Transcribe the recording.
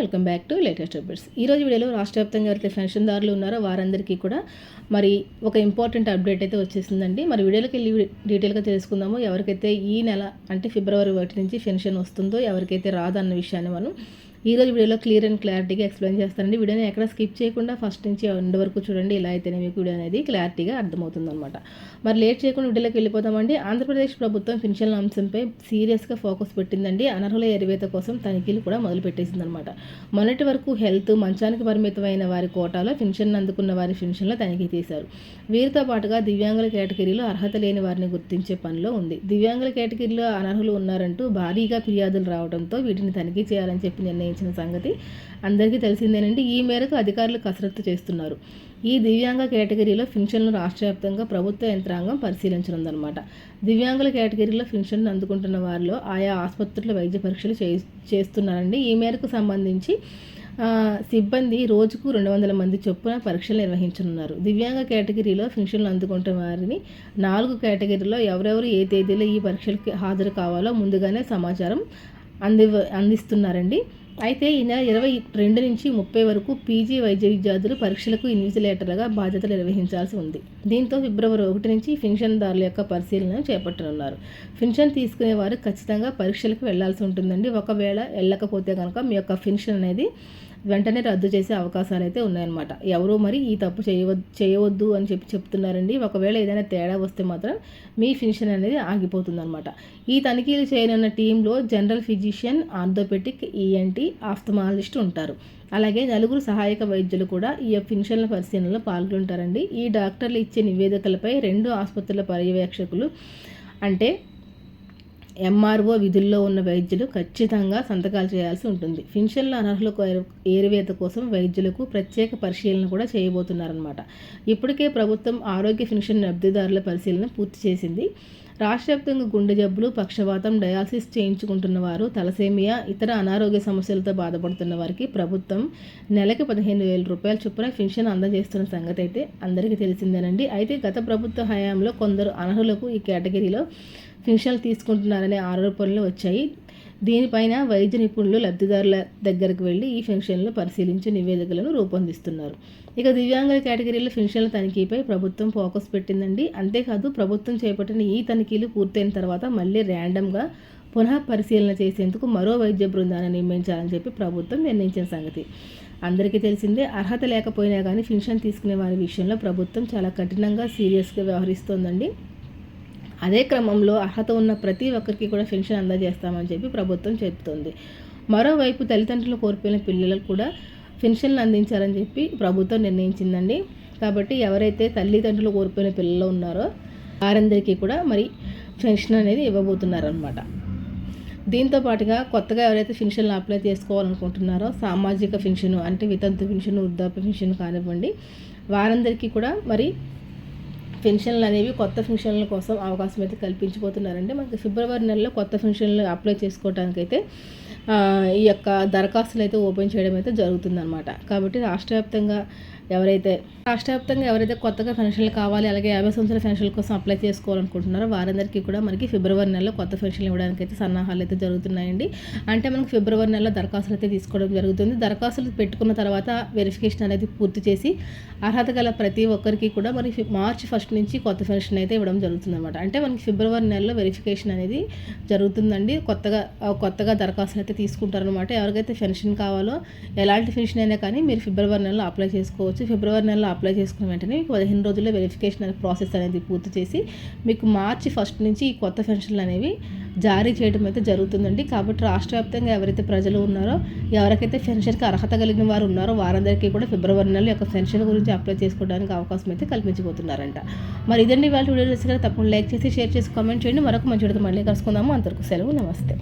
Welcome back to latest updates. ఈ రోజు వీడియోలో రాష్ట్ర వ్యాప్తంగా ఎవరైతే పెన్షన్దారులు ఉన్నారో వారందరికీ కూడా మరి ఒక ఇంపార్టెంట్ అప్డేట్ అయితే వచ్చేసిందండి. మరి వీడియోలోకి వెళ్ళి డీటెయిల్గా తెలుసుకుందాము. ఎవరికైతే ఈ నెల అంటే ఫిబ్రవరి ఒకటి నుంచి పెన్షన్ వస్తుందో ఎవరికైతే రాదన్న విషయాన్ని మనం ఈ రోజు వీడియోలో క్లియర్ అండ్ క్లారిటీగా ఎక్స్ప్లెయిన్ చేస్తానండి. వీడియోని ఎక్కడ స్కిప్ చేయకుండా ఫస్ట్ నుంచి ఎండ్ వరకు చూడండి. ఇలా అయితేనే మీకు వీడియో అనేది క్లారిటీగా అర్థమవుతుందనమాట మరి లేట్ చేయకుండా వీడియోలోకి వెళ్ళిపోతామండి ఆంధ్రప్రదేశ్ ప్రభుత్వం పెన్షన్ల అంశంపై సీరియస్గా ఫోకస్ పెట్టిందండి. అనర్హుల ఎరివేత కోసం తనిఖీలు కూడా మొదలు పెట్టేసిందనమాట మొన్నటి వరకు హెల్త్ మంచానికి పరిమితమైన వారి కోటాలో పెన్షన్ అందుకున్న వారి పెన్షన్ల తనిఖీ చేశారు. వీరితో పాటుగా దివ్యాంగుల కేటగిరీలో అర్హత లేని వారిని గుర్తించే పనిలో ఉంది. దివ్యాంగుల కేటగిరీలో అనర్హులు ఉన్నారంటూ భారీగా ఫిర్యాదులు రావడంతో వీటిని తనిఖీ చేయాలని చెప్పి నిర్ణయం నిర్ణయించిన సంగతి అందరికీ తెలిసిందేనండి ఈ మేరకు అధికారులు కసరత్తు చేస్తున్నారు. ఈ దివ్యాంగ కేటగిరీలో పెన్షన్లు రాష్ట్ర వ్యాప్తంగా ప్రభుత్వ యంత్రాంగం పరిశీలించనుందనమాట దివ్యాంగుల కేటగిరీలో పెన్షన్లు అందుకుంటున్న వారిలో ఆయా ఆసుపత్రుల వైద్య పరీక్షలు చేస్తున్నారండి. ఈ మేరకు సంబంధించి సిబ్బంది రోజుకు రెండు వందల మంది చొప్పున పరీక్షలు నిర్వహించనున్నారు. దివ్యాంగ కేటగిరీలో పెన్షన్లు అందుకుంటున్న వారిని నాలుగు కేటగిరీలో ఎవరెవరు ఏ తేదీలో ఈ పరీక్షలకు హాజరు కావాలో ముందుగానే సమాచారం అంది అందిస్తున్నారండి. అయితే ఈ నెల ఇరవై రెండు నుంచి ముప్పై వరకు పీజీ వైద్య విద్యార్థులు పరీక్షలకు ఇన్విజిలేటర్గా బాధ్యతలు నిర్వహించాల్సి ఉంది. దీంతో ఫిబ్రవరి ఒకటి నుంచి పెన్షన్దారుల యొక్క పరిశీలన చేపట్టనున్నారు. పెన్షన్ తీసుకునే ఖచ్చితంగా పరీక్షలకు వెళ్ళాల్సి ఉంటుందండి. ఒకవేళ వెళ్ళకపోతే కనుక మీ యొక్క పెన్షన్ అనేది వెంటనే రద్దు చేసే అవకాశాలు అయితే ఉన్నాయన్నమాట. ఎవరో మరి ఈ తప్పు చేయవద్దు చేయవద్దు అని చెప్పి చెప్తున్నారండి. ఒకవేళ ఏదైనా తేడా వస్తే మాత్రం మీ ఫిన్షన్ అనేది ఆగిపోతుందన్నమాట. ఈ తనిఖీలు చేయనున్న టీంలో general physician orthopedic ENT ophthalmologist ఉంటారు అలాగే నలుగురు సహాయక వైద్యులు కూడా ఈ ఫిన్షన్ల పరిశీలనలో పాల్గొంటారండి. ఈ డాక్టర్లు ఇచ్చే నివేదికలపై రెండు ఆసుపత్రుల పర్యవేక్షకులు అంటే ఎంఆర్ఓ విధుల్లో ఉన్న వైద్యులు ఖచ్చితంగా సంతకాలు చేయాల్సి ఉంటుంది. ఫిన్షన్ల అనర్హులకు ఏరువేత కోసం వైద్యులకు ప్రత్యేక పరిశీలన కూడా చేయబోతున్నారనమాట ఇప్పటికే ప్రభుత్వం ఆరోగ్య ఫిన్షన్ లబ్ధిదారుల పరిశీలన పూర్తి చేసింది. రాష్ట్ర వ్యాప్తంగా గుండె జబ్బులు పక్షవాతం డయాలసిస్ చేయించుకుంటున్న వారు తలసేమియా ఇతర అనారోగ్య సమస్యలతో బాధపడుతున్న వారికి ప్రభుత్వం నెలకి పదిహేను వేల రూపాయల చొప్పున పెన్షన్ అందజేస్తున్న సంగతి అయితే అందరికీ తెలిసిందేనండి. అయితే గత ప్రభుత్వ హయాంలో కొందరు అనర్హులకు ఈ కేటగిరీలో పెన్షన్లు తీసుకుంటున్నారనే ఆరోపణలు వచ్చాయి. దీనిపైన వైద్య నిపుణులు లబ్ధిదారుల దగ్గరకు వెళ్ళి ఈ పెన్షన్లు పరిశీలించి నివేదికలను రూపొందిస్తున్నారు. ఇక దివ్యాంగుల కేటగిరీలో పెన్షన్ల తనిఖీపై ప్రభుత్వం ఫోకస్ పెట్టిందండి. అంతేకాదు ప్రభుత్వం చేపట్టిన ఈ తనిఖీలు పూర్తయిన తర్వాత మళ్ళీ ర్యాండమ్గా పునః పరిశీలన చేసేందుకు మరో వైద్య బృందాన్ని నియమించాలని చెప్పి ప్రభుత్వం నిర్ణయించిన సంగతి. అందరికీ తెలిసిందే అర్హత లేకపోయినా కానీ పెన్షన్ తీసుకునే వారి విషయంలో ప్రభుత్వం చాలా కఠినంగా సీరియస్గా వ్యవహరిస్తోందండి. అదే క్రమంలో అర్హత ఉన్న ప్రతి ఒక్కరికి కూడా పెన్షన్ అందజేస్తామని చెప్పి ప్రభుత్వం చెబుతోంది మరోవైపు తల్లిదండ్రులు కోల్పోయిన పిల్లలకు కూడా పెన్షన్లు అందించాలని చెప్పి ప్రభుత్వం నిర్ణయించిందండి. కాబట్టి ఎవరైతే తల్లిదండ్రులు కోల్పోయిన పిల్లలు ఉన్నారో వారందరికీ కూడా మరి పెన్షన్ అనేది ఇవ్వబోతున్నారనమాట దీంతో పాటుగా కొత్తగా ఎవరైతే పెన్షన్లు అప్లై చేసుకోవాలనుకుంటున్నారో సామాజిక పెన్షన్ అంటే వితంతు పెన్షన్ వృద్ధాప్య పెన్షన్ కానివ్వండి వారందరికీ కూడా మరి పెన్షన్లు అనేవి కొత్త పెన్షన్ల కోసం అవకాశం అయితే కల్పించిపోతున్నారంటే మనకి ఫిబ్రవరి నెలలో కొత్త పెన్షన్లు అప్లై చేసుకోవడానికైతే ఈ యొక్క దరఖాస్తులు అయితే ఓపెన్ చేయడం అయితే జరుగుతుందన్నమాట. కాబట్టి రాష్ట్ర వ్యాప్తంగా ఎవరైతే రాష్ట్ర వ్యాప్తంగా ఎవరైతే కొత్తగా పెన్షన్లు కావాలి అలాగే యాభై సంవత్సరాల పెన్షన్ల కోసం అప్లై చేసుకోవాలనుకుంటున్నారో వారందరికీ కూడా మనకి ఫిబ్రవరి నెలలో కొత్త పెన్షన్లు ఇవ్వడానికి అయితే సన్నాహాలు అయితే జరుగుతున్నాయండి. అంటే మనకి ఫిబ్రవరి నెలలో దరఖాస్తులు అయితే తీసుకోవడం జరుగుతుంది. దరఖాస్తులు పెట్టుకున్న తర్వాత వెరిఫికేషన్ అనేది పూర్తి చేసి అర్హత గల ప్రతి ఒక్కరికి కూడా మరి మార్చి ఫస్ట్ నుంచి కొత్త పెన్షన్ అయితే ఇవ్వడం జరుగుతుంది అనమాట అంటే మనకి ఫిబ్రవరి నెలలో వెరిఫికేషన్ అనేది జరుగుతుందండి. కొత్తగా కొత్తగా దరఖాస్తులు అయితే తీసుకుంటారనమాట ఎవరికైతే పెన్షన్ కావాలో ఎలాంటి పెన్షన్ అయినా కానీ మీరు ఫిబ్రవరి నెలలో అప్లై చేసుకోవచ్చు. వచ్చి ఫిబ్రవరి నెలలో అప్లై చేసుకున్న వెంటనే మీకు పదిహేను రోజుల్లో వెరిఫికేషన్ అనే ప్రాసెస్ అనేది పూర్తి చేసి మీకు మార్చి ఫస్ట్ నుంచి ఈ కొత్త పెన్షన్లు అనేవి జారీ చేయడం అయితే జరుగుతుందండి. కాబట్టి రాష్ట్ర వ్యాప్తంగా ఎవరైతే ప్రజలు ఉన్నారో ఎవరికైతే పెన్షన్కి అర్హత కలిగిన వారు ఉన్నారో వారందరికీ కూడా ఫిబ్రవరి నెల యొక్క పెన్షన్ గురించి అప్లై చేసుకోవడానికి అవకాశం అయితే కల్పించబోతున్నారంట. మరి ఇదండి వాళ్ళ వీడియో నచ్చితే తప్పకుండా లైక్ చేసి షేర్ చేసి కామెంట్ చేయండి. మరొక మంచి మళ్ళీ కలుసుకుందాము. అంతవరకు సెలవు. నమస్తే.